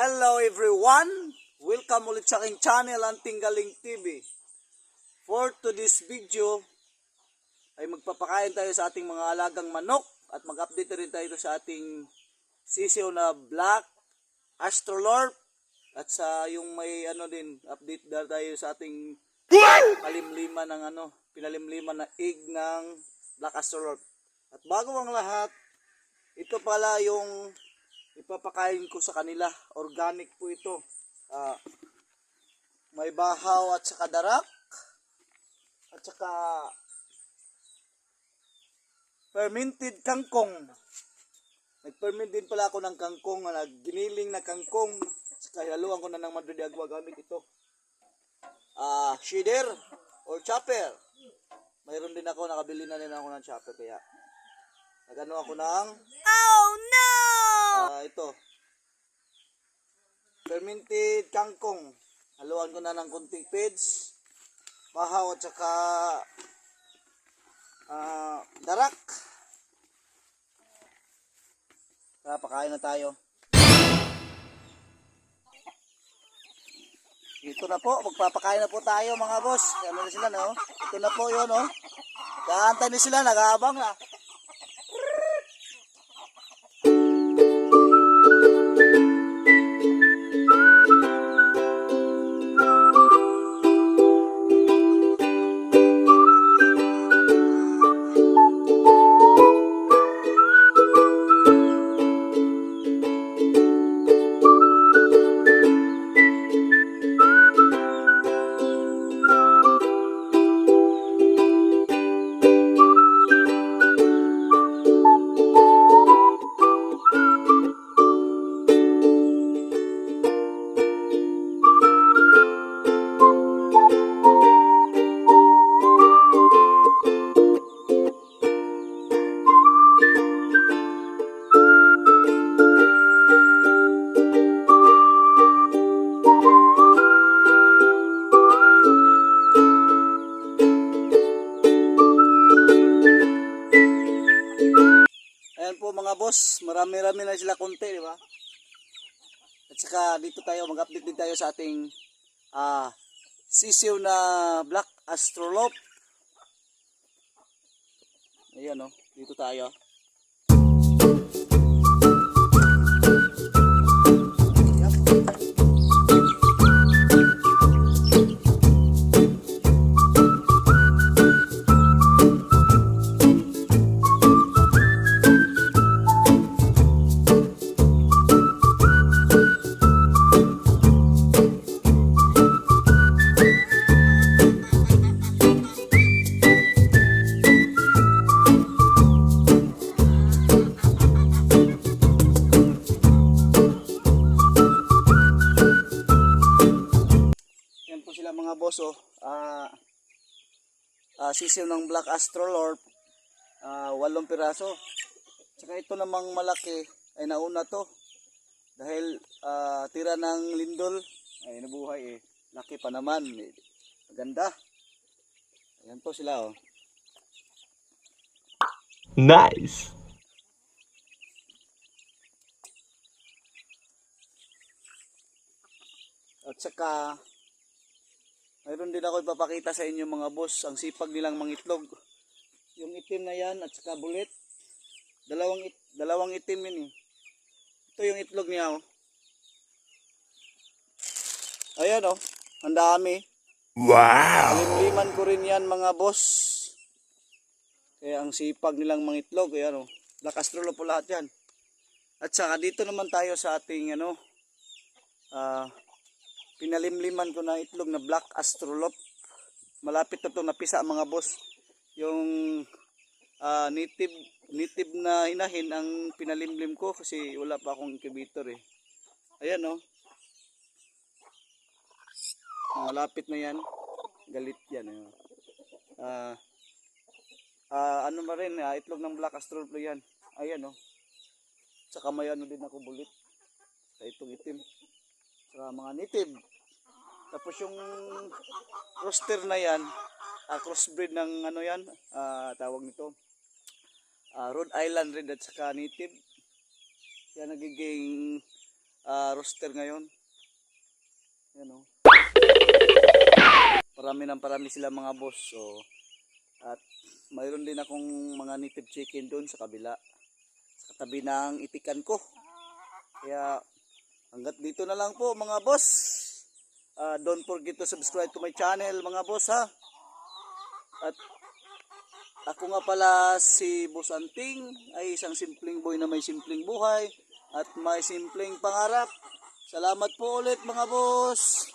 Hello everyone! Welcome ulit sa aking channel, Anting Galing TV. For today's video, ay magpapakain tayo sa ating mga alagang manok at mag-update rin tayo sa ating sisiyo na Black Astrolorp at sa yung may ano din, update na tayo sa ating kalimliman ng ano, pinalimliman na egg ng Black Astrolorp. At bago ang lahat, ito pala yung ipapakain ko sa kanila. Organic po ito. Ah, may bahaw at saka darak. At saka fermented kangkong. Nag-ferment din pala ako ng kangkong, na giniling na kangkong. Saka haluan ko na ng madudi agwa gamit ito. Ah, shader or chopper. Mayroon din ako, nakabili na din ako ng chopper kaya nagano ako ng Oh no! Ah, ito. Fermented kangkong. Haluan ko na ng kunting pids. Bahaw at saka ah, darak. Tara, pakain na tayo. Ito na po, magpapakain na po tayo mga boss. Ano na sila, no? Ito na po yun, no? Kaantay na sila, nag-aabang na. Ayan po mga boss, marami-rami na sila konti, di ba? At saka dito tayo, mag-update din tayo sa ating ah sisiw na Black Astrolop. Ayan o, dito tayo. Sila mga boss oh. Ah ah, sisiw ng Black Astrolorp. Ah, walong piraso. Tsaka ito namang malaki ay nauna to. Dahil ah, tira ng lindol ay nabuhay eh. Laki pa naman. Eh, Maganda. Ayan po sila oh. Nice. At saka mayroon din ako ipapakita sa inyo mga boss ang sipag nilang mangitlog. Yung itim na yan at saka bulit. Dalawang it, dalawang itim yun eh. Ito yung itlog niya oh. Ayan oh. Ang dami. Wow. Limliman ko rin yan mga boss. Kaya ang sipag nilang mangitlog. Ayan oh. Black Astrolo po lahat yan. At saka dito naman tayo sa ating ano. Ah pinalimliman ko na itlog na black astrolop. Malapit na to napisa mga boss. Yung ah, native native na inahin ang pinalimlim ko kasi wala pa akong incubator eh. Ayan oh. Malapit na yan. Galit yan. Eh. Ah, ah, ano ba rin, ah, itlog ng black astrolop yan. Ayan oh. Tsaka may ano din ako bulit. Sa itong itim sa mga native. Tapos yung roster na yan, ah, crossbreed ng ano yan, ah, tawag nito, ah, Rhode Island Red at saka native. Kaya nagiging ah, roster ngayon. Yan oh. Parami ng parami sila mga boss. So, at mayroon din akong mga native chicken doon sa kabila. Sa katabi ng itikan ko. Kaya hanggat dito na lang po mga boss. Ah, don't forget to subscribe to my channel mga boss ha. At ako nga pala si Boss Anting ay isang simpleng boy na may simpleng buhay at may simpleng pangarap. Salamat po ulit mga boss.